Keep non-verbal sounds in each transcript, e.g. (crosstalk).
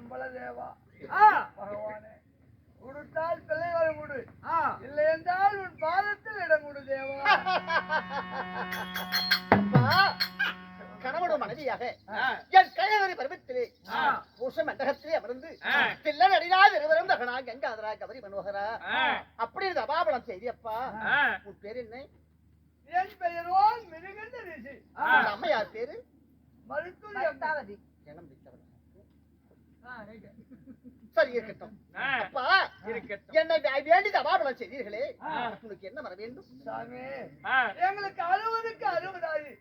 எம்பள தேவா. பகவானே. கொடுத்தால் பிள்ளை வர முடு இல்லை என்றால் உன் பாதத்தில் இடம் கொடு தேவா. கணவனோ மனைவியாக என் கணவரை பருவத்திலே பூச கவரி மனோகரா. அப்படி அபாபலம் செய்தி உன் பேர் என்ன? என் பெயரோ மிருகந்த ரிஷி. பேரு? மருத்துவ ஜனம்பித்தவன் சரி இருக்கட்டும். அப்பா என்னை வே- வேண்டி அபாபலம் செய்தீர்களே. உனக்கு என்ன வர வேண்டும்? எங்களுக்கு அறுபதுக்கு அறுபதாயி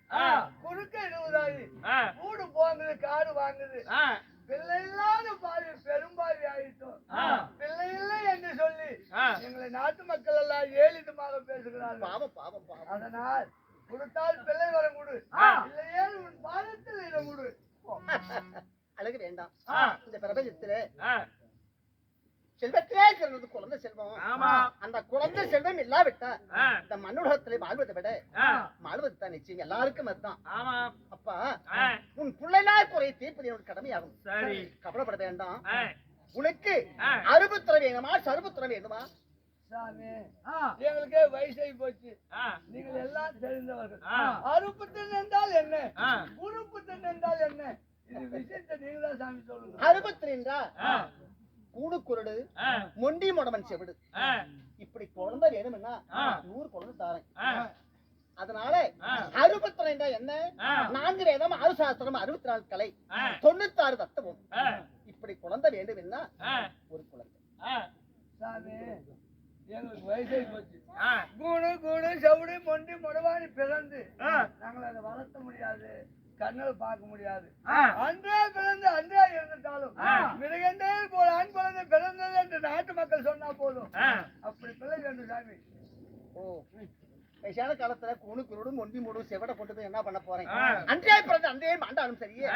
குறுக்க இருபதாயி கூடு போங்குது காடு வாங்குது. பிள்ளை இல்லாத பாவி பெரும்பாவி ஆயிட்டோம். பிள்ளை இல்லை என்று சொல்லி எங்களை நாட்டு மக்கள் எல்லாம் ஏளிதமாக பேசுகிறார்கள். பாவம் பாவம் பாவம். அதனால் கொடுத்தால் பிள்ளை வர கொடு. இல்லையே உன் பாதத்தில் இடம் கொடு. (laughs) அழகு வேண்டாம். இந்த பிரபஞ்சத்துல செல்வத்திலே சிறந்தது குழந்தை செல்வம். ஆமா. அந்த குழந்தை செல்வம் இல்லாவிட்டா இந்த மண்ணுலகத்திலே வாழ்வதை விட வாழ்வது தான் நிச்சயம். எல்லாருக்கும் அதுதான். ஆமா. அப்பா உன் பிள்ளைனார் குறை தீர்ப்பது உனக்கு கடமையாகும். சரி. கவலைப்பட வேண்டாம். உனக்கு ஆ. அறுபத்துற வேணுமா? சருபத்துற வேணுமா? சாமி. எங்களுக்கே வயசாகி போச்சு. நீங்கள் எல்லாம் தெரிந்தவர்கள். ஆ. அறுப்புத்தன் என்றால் என்ன? ஆ. குறுப்புத்தன் என்றால் என்ன? (laughs) அறுபத்தி ரெண்டா? கூடு குருடு ஆ, மொண்டி முடமன் செவிடு. இப்படி குழந்தை வேணும்னா. நூறு குழந்தை தாரேன். அதனால. அறுபத்தி ரெண்டா என்ன. நான்கு வேதம் ஆறு சாஸ்திரம் அறுபத்தி நாலு கலை. ஆ. தொண்ணூத்தாறு தத்துவம். ஆ, இப்படி குழந்தை வேண்டும்னா ஆ, ஒரு குழந்தை. எங்களுக்கு வயசாகி போச்சு. கூடு கூடு செவிடு மொண்டி முடவாணி பிறந்து. நாங்கள் அதை வளர்த்த முடியாது. கண்ணில் பார்க்க முடியாது. அன்றே பிறந்து அன்றே இருந்துட்டாலும் ஆ. மிருகண்டே போல ஆண் குழந்தை பிறந்தது என்று நாட்டு மக்கள் சொன்னா போதும். அப்படி பிள்ளை வேண்டும் சாமி ஓ வயசான காலத்துல கூணு குருடு மொண்டி மூடு செவட போட்டு போய் என்ன பண்ண போறேன் ஆ. அன்றே பிறந்து அன்றே மாண்டாலும் சரியே.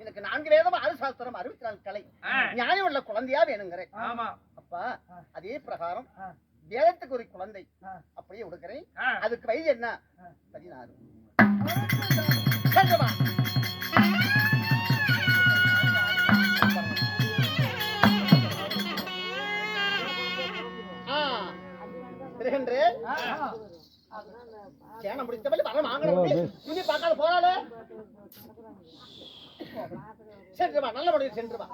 எனக்கு நான்கு வேதம் ஆறு சாஸ்திரம் அறுபத்தி நாலு கலை ஆ. ஞானம் உள்ள குழந்தையா வேணுங்கிறேன் அப்பா அதே பிரகாரம். வேதத்துக்கு ஒரு குழந்தை. அப்படியே கொடுக்கிறேன் ஆ. அதுக்கு வயது என்ன பதினாறு இருக்கின்ற சேனம் முடித்தவள் வர வாங்கணும். துணி பார்க்காத போறாளே. சென்று வா நல்ல முடிவு சென்று வா.